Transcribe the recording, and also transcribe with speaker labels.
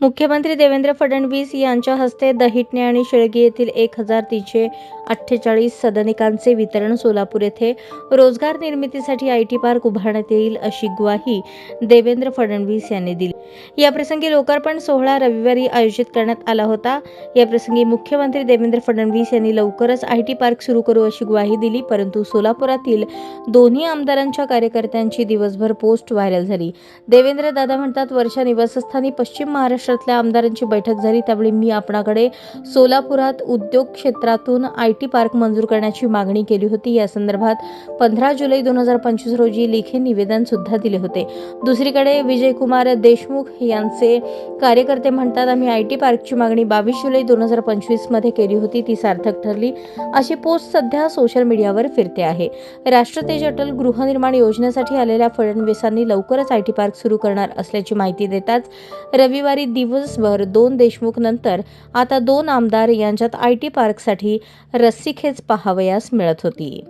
Speaker 1: मुख्यमंत्री देवेंद्र फडणवीस यांच्या हस्ते दहिटणे आणि शेळगी येथील एक हजार तीनशे अठ्ठेचाळीस सदनिकांचे वितरण सोलापूर येथे. रोजगार निर्मितीसाठी आय टी पार्क उभारण्यात येईल अशी ग्वाही देवेंद्र फडणवीस यांनी दिली. याप्रसंगी लोकार्पण सोहळा रविवारी आयोजित करण्यात आला होता. याप्रसंगी मुख्यमंत्री देवेंद्र फडणवीस यांनी लवकरच आय टी पार्क सुरू करू अशी ग्वाही दिली परंतु सोलापुरातील दोन्ही आमदारांच्या कार्यकर्त्यांची दिवसभर पोस्ट व्हायरल झाली. देवेंद्र दादा म्हणतात वर्षा निवासस्थानी पश्चिम महाराष्ट्र महाराष्ट्रातल्या आमदारांची बैठक झाली. त्यावेळी मी आपणाकडे सोलापुरात उद्योग क्षेत्रातून आय टी पार्क मंजूर करण्याची मागणी केली होती. या संदर्भात पंधरा जुलै दोन हजार पंचवीस रोजी लेखी निवेदन सुद्धा दिले होते. दुसरीकडे विजयकुमार देशमुख यांचे कार्यकर्ते म्हणतात आम्ही आय टी पार्कची मागणी बावीस जुलै दोन हजार पंचवीसमध्ये केली होती. ती सार्थक ठरली. अशी पोस्ट सध्या सोशल मीडियावर फिरते आहे. राष्ट्रतेज अटल गृहनिर्माण योजनेसाठी आलेल्या फडणवीसांनी लवकरच आय टी पार्क सुरू करणार असल्याची माहिती देताच रविवारी दिवसभर दोन देशमुख नंतर आता दोन आमदार यांच्यात आय टी पार्कसाठी रस्सीखेच पाहावयास मिळत होती.